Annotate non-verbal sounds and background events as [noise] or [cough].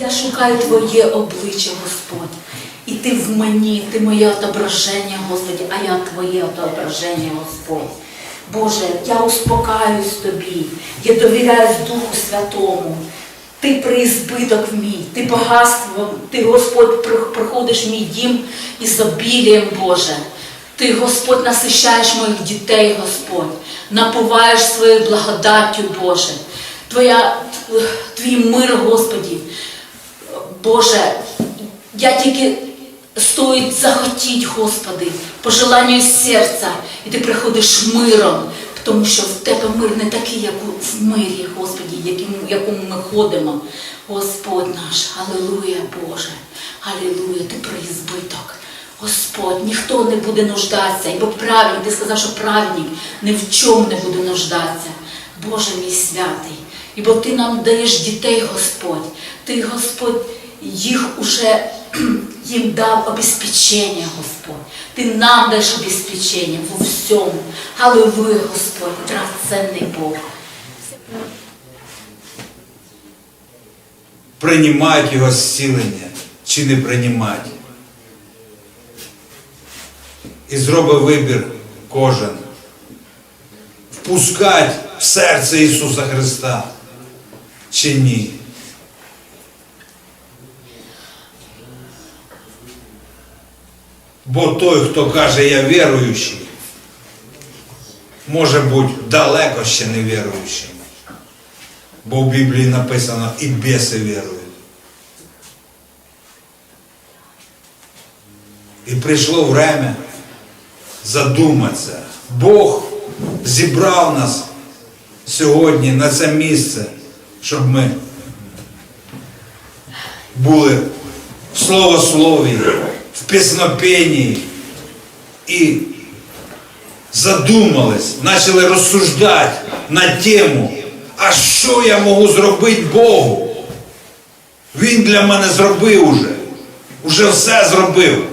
Я шукаю Твоє обличчя, Господь. І ти в мені, ти моє отображення, Господи, а я Твоє отображення, Господь. Боже, я успокаюсь Тобі, я довіряюсь Духу Святому. Ти приізбиток мій, ти багатство, ти, Господь, приходиш в мій дім із обілієм, Боже. Ти, Господь, насищаєш моїх дітей, Господь, напуваєш своєю благодаттю, Боже. Твоя, твій мир, Господі. Боже, я тільки стоїть захотіть, Господи, по желанню серця, і ти приходиш миром, тому що в тебе мир не такий, як у- мирі, Господі, в якому ми ходимо. Господь наш, Алілуя, Боже, Алілуя, ти приізбиток. Господь, ніхто не буде нуждатися, бо праведник, ти сказав, що праведник ні в чому не буде нуждатися. Боже мій святий, і бо ти нам даєш дітей, Господь. Ти, Господь, їх уже [clears throat] їм дав обезпечення, Господь. Ти нам даєш обезпечення во всьому. Аллилуйя, Господь, драгоценний Бог. Приймати його зцілення чи не приймати. І зробив вибір кожен. Впускати в серце Ісуса Христа чи ні. Бо той, хто каже, я віруючий, може бути далеко ще не віруючим. Бо в Біблії написано і біси вірують. І прийшло время задуматися. Бог зібрав нас сьогодні на це місце, щоб ми були в словослові, в піснопенні і задумались, почали розсуждати на тему, а що я можу зробити Богу? Він для мене зробив уже. Уже все зробив.